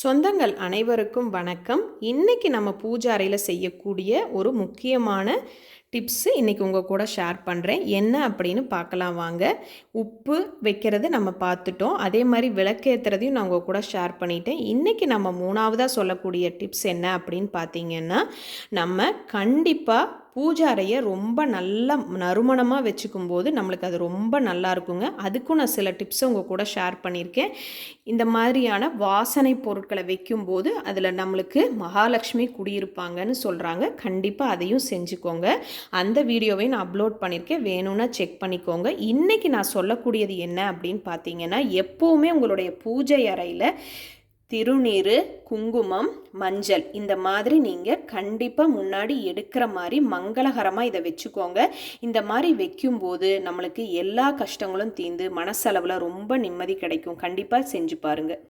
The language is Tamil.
சொந்தங்கள் அனைவருக்கும் வணக்கம். இன்னைக்கு நம்ம பூஜை அறையில் செய்யக்கூடிய ஒரு முக்கியமான டிப்ஸு இன்றைக்கி உங்கள் கூட ஷேர் பண்ணுறேன் என்ன அப்படின்னு பார்க்கலாம் வாங்க. உப்பு வைக்கிறது நம்ம பார்த்துட்டோம். அதே மாதிரி விளக்கேற்றுறதையும் நான் உங்கள் கூட ஷேர் பண்ணிட்டேன். இன்றைக்கி நம்ம மூணாவதாக சொல்லக்கூடிய டிப்ஸ் என்ன அப்படின்னு பார்த்தீங்கன்னா நம்ம கண்டிப்பாக பூஜை அறையை ரொம்ப நல்லா நறுமணமாக வச்சுக்கும் போது நம்மளுக்கு அது ரொம்ப நல்லா இருக்குங்க. அதுக்கும் நான் சில டிப்ஸை உங்கள் கூட ஷேர் பண்ணியிருக்கேன். இந்த மாதிரியான வாசனை பொருட்களை வைக்கும்போது அதில் நம்மளுக்கு மகாலட்சுமி குடியிருப்பாங்கன்னு சொல்கிறாங்க கண்டிப்பாக அதையும் செஞ்சுக்கோங்க. அந்த வீடியோவையும் நான் அப்லோட் பண்ணியிருக்கேன். வேணும்னா செக் பண்ணிக்கோங்க. இன்றைக்கி நான் சொல்லக்கூடியது என்ன அப்படின்னு பார்த்தீங்கன்னா எப்போவுமே உங்களுடைய பூஜை அறையில் திருநீர் குங்குமம் மஞ்சள். இந்த மாதிரி நீங்கள் கண்டிப்பாக முன்னாடி எடுக்கிற மாதிரி மங்களகரமாக இதை வச்சுக்கோங்க. இந்த மாதிரி வைக்கும்போது நம்மளுக்கு எல்லா கஷ்டங்களும் தீர்ந்து மனசளவில் ரொம்ப நிம்மதி கிடைக்கும். கண்டிப்பாக செஞ்சு பாருங்கள்